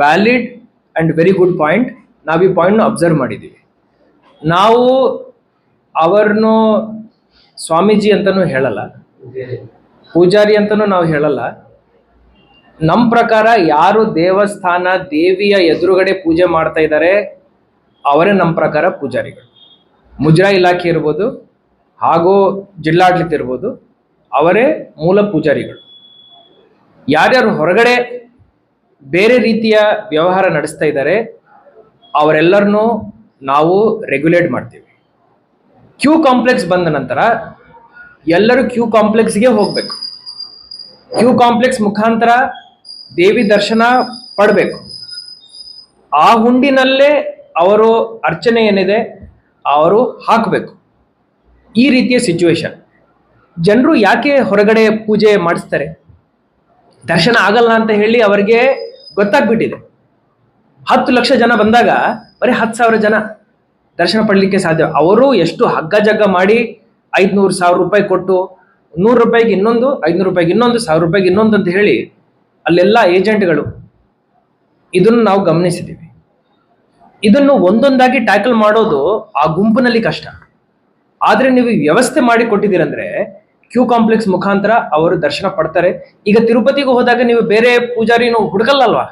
Valid and very good point ನಾವು ಈ ಪಾಯಿಂಟ್ನ ಅಬ್ಸರ್ವ್ ಮಾಡಿದ್ದೀವಿ ನಾವು ಅವರನ್ನು ಸ್ವಾಮೀಜಿ ಅಂತಲೂ ಹೇಳಲ್ಲ. ಪೂಜಾರಿ ಅಂತಲೂ ನಾವು ಹೇಳಲ್ಲ. ನಮ್ಮ ಪ್ರಕಾರ ಯಾರು ದೇವಸ್ಥಾನ ದೇವಿಯ ಎದುರುಗಡೆ ಪೂಜೆ ಮಾಡ್ತಾ ಇದ್ದಾರೆ ಅವರೇ ನಮ್ಮ ಪ್ರಕಾರ ಪೂಜಾರಿಗಳು. ಮುಜರಾ ಇಲಾಖೆ ಇರ್ಬೋದು, ಹಾಗೂ ಜಿಲ್ಲಾಡಳಿತ ಇರ್ಬೋದು, ಅವರೇ ಮೂಲ ಪೂಜಾರಿಗಳು. ಯಾರ್ಯಾರು ಹೊರಗಡೆ ಬೇರೆ ರೀತಿಯ ವ್ಯವಹಾರ ನಡೆಸ್ತಾ ಇದ್ದಾರೆ, ಅವರೆಲ್ಲರನ್ನೂ ನಾವು ರೆಗ್ಯುಲೇಟ್ ಮಾಡ್ತೀವಿ. ಕ್ಯೂ ಕಾಂಪ್ಲೆಕ್ಸ್ ಬಂದ ನಂತರ ಎಲ್ಲರೂ ಕ್ಯೂ ಕಾಂಪ್ಲೆಕ್ಸ್ಗೆ ಹೋಗಬೇಕು. ಕ್ಯೂ ಕಾಂಪ್ಲೆಕ್ಸ್ ಮುಖಾಂತರ ದೇವಿ ದರ್ಶನ ಪಡಬೇಕು. ಆ ಹುಂಡಿನಲ್ಲೇ ಅವರು ಅರ್ಚನೆ ಏನಿದೆ, ಅವರು ಹಾಕಬೇಕು. ಈ ರೀತಿಯ ಸಿಚುವೇಶನ್ ಜನರು ಯಾಕೆ ಹೊರಗಡೆ ಪೂಜೆ ಮಾಡಿಸ್ತಾರೆ? ದರ್ಶನ ಆಗಲ್ಲ ಅಂತ ಹೇಳಿ ಅವರಿಗೆ ಗೊತ್ತಾಗ್ಬಿಟ್ಟಿದೆ. ಹತ್ತು ಲಕ್ಷ ಜನ ಬಂದಾಗ ಬರೀ ಹತ್ತು ಸಾವಿರ ಜನ ದರ್ಶನ ಪಡಲಿಕ್ಕೆ ಸಾಧ್ಯ. ಅವರು ಎಷ್ಟು ಹಗ್ಗ ಜಗ್ಗ ಮಾಡಿ ಐದ್ನೂರು ಸಾವಿರ ರೂಪಾಯಿ ಕೊಟ್ಟು ನೂರು ರೂಪಾಯಿಗೆ ಇನ್ನೊಂದು, ಐದ್ನೂರು ರೂಪಾಯಿಗೆ ಇನ್ನೊಂದು, ಸಾವಿರ ರೂಪಾಯಿಗೆ ಇನ್ನೊಂದು ಅಂತ ಹೇಳಿ ಅಲ್ಲೆಲ್ಲ ಏಜೆಂಟ್ಗಳು ಇದನ್ನು ನಾವು ಗಮನಿಸಿದ್ದೀವಿ. ಇದನ್ನು ಒಂದೊಂದಾಗಿ ಟ್ಯಾಕಲ್ ಮಾಡೋದು ಆ ಗುಂಪಿನಲ್ಲಿ ಕಷ್ಟ. ಆದ್ರೆ ನೀವು ವ್ಯವಸ್ಥೆ ಮಾಡಿ ಕೊಟ್ಟಿದ್ದೀರಂದ್ರೆ ಕ್ಯೂ ಕಾಂಪ್ಲೆಕ್ಸ್ ಮುಖಾಂತರ ಅವರು ದರ್ಶನ ಪಡ್ತಾರೆ. ಈಗ ತಿರುಪತಿಗೂ ಹೋದಾಗ ನೀವು ಬೇರೆ ಪೂಜಾರಿನೂ ಹುಡುಕಲ್ಲ ಅಲ್ವಾ